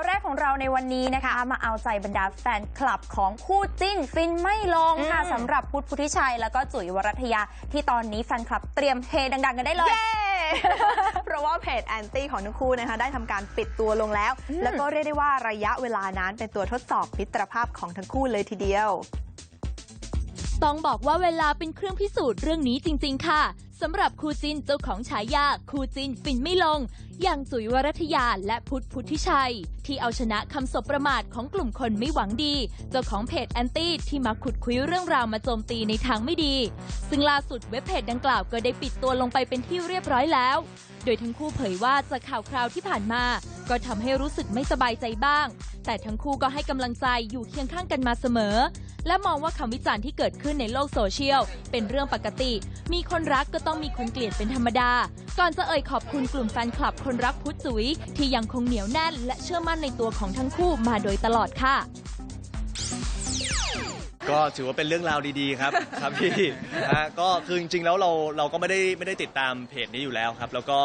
าวแรกของเราในวันนี้นะคะ มาเอาใจบรรดาแฟนคลับของคู่จิ้นฟินไม่ลงค่ะอืมสำหรับพุทธพุทธิชัย แล้วก็จุ๋ยวรัตยา ที่ตอนนี้แฟนคลับเตรียมเฮดังๆกันได้เลยเย้เพราะว่าเพจแอนตี้ของทั้งคู่นะคะได้ทำการปิดตัวลงแล้วอืมแล้วก็เรียกได้ว่าระยะเวลานั้นเป็นตัวทดสอบมิตรภาพของทั้งคู่เลยทีเดียว ต้องบอกว่าเวลาเป็นเครื่องพิสูจน์เรื่องนี้จริง ๆ ค่ะสำหรับคู่จินเจ้าของฉายาคู่จินฟินไม่ลง อย่างจุ๋ยวรัตยาและพุทธพุทธิชัย ที่เอาชนะคำสบประมาทของกลุ่มคนไม่หวังดี เจ้าของเพจแอนตี้ที่มาขุดคุยเรื่องราวมาโจมตีในทางไม่ดี ซึ่งล่าสุดเว็บเพจดังกล่าวก็ได้ปิดตัวลงไปเป็นที่เรียบร้อยแล้ว โดยทั้งคู่เผยว่าจากข่าวคราวที่ผ่านมา ก็ทำให้รู้สึกไม่สบายใจบ้าง แต่ทั้งคู่ก็ให้กำลังใจอยู่เคียงข้างกันมาเสมอ และมองว่าคำวิจารณ์ที่เกิดขึ้นในโลกโซเชียล เป็นเรื่องปกติ มีคนรักก็ต้องมีคนเกลียดเป็นธรรมดา ก่อนจะเอ่ยขอบคุณกลุ่มแฟนคลับคนรักพุทธจุ๋ยที่ยังคงเหนียวแน่น และเชื่อมั่นในตัวของทั้งคู่มาโดยตลอดค่ะ ก็ถือว่าเป็นเรื่องราวดีๆครับครับพี่ฮะก็คือจริงๆแล้วเราเราก็ไม่ได้ไม่ได้ติดตามเพจนี้อยู่แล้วครับ แล้วก็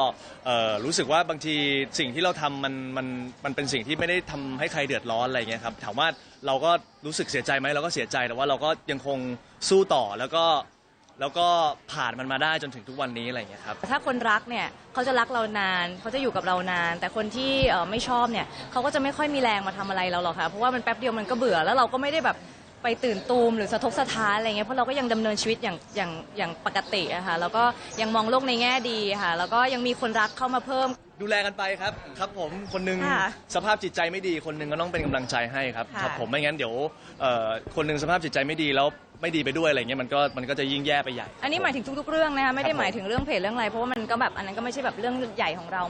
เอ่อรู้สึกว่าบางทีสิ่งที่เราทำมันมันมันเป็นสิ่งที่ไม่ได้ทำให้ใครเดือดร้อนอะไรเงี้ยครับถามว่าเราก็รู้สึกเสียใจไหมเราก็เสียใจแต่ว่าเราก็ยังคงสู้ต่อแล้วก็แล้วก็ผ่านมันมาได้จนถึงทุกวันนี้อะไรเงี้ยครับถ้าคนรักเนี่ยเขาจะรักเรานานเขาจะอยู่กับเรานาน แต่คนที่เอ่อไม่ชอบเนี่ยเขาก็จะไม่ค่อยมีแรงมาทำอะไรเราหรอกค่ะเพราะว่ามันแป๊บเดียวมันก็เบื่อแล้วเราก็ไม่ได้แบบ ไปตื่นตูมหรือสะทกสะท้านอะไรเงี้ยเพราะเราก็ยังดำเนินชีวิตอย่างอย่างอย่างปกติอะค่ะแล้วก็ยังมองโลกในแง่ดีค่ะ แล้วก็ยังมีคนรักเข้ามาเพิ่ม ดูแลกันไปครับครับผมคนหนึงค่ะสภาพจิตใจไม่ดี คนหนึงก็ต้องเป็นกำลังใจให้ครับค่ะ ครับผมไม่งั้นเดี๋ยวเอ่อคนหนึงสภาพจิตใจไม่ดีแล้วไม่ดีไปด้วยอะไรเงี้ยมันก็มันก็จะยิ่งแย่ไปใหญ่ อันนี้หมายถึงทุกๆเรื่องนะคะไม่ได้ครับผมหมายถึงเรื่องเพจเรื่องอะไรเพราะว่ามันก็แบบอันนั้นก็ไม่ใช่แบบเรื่องใหญ่ของเรา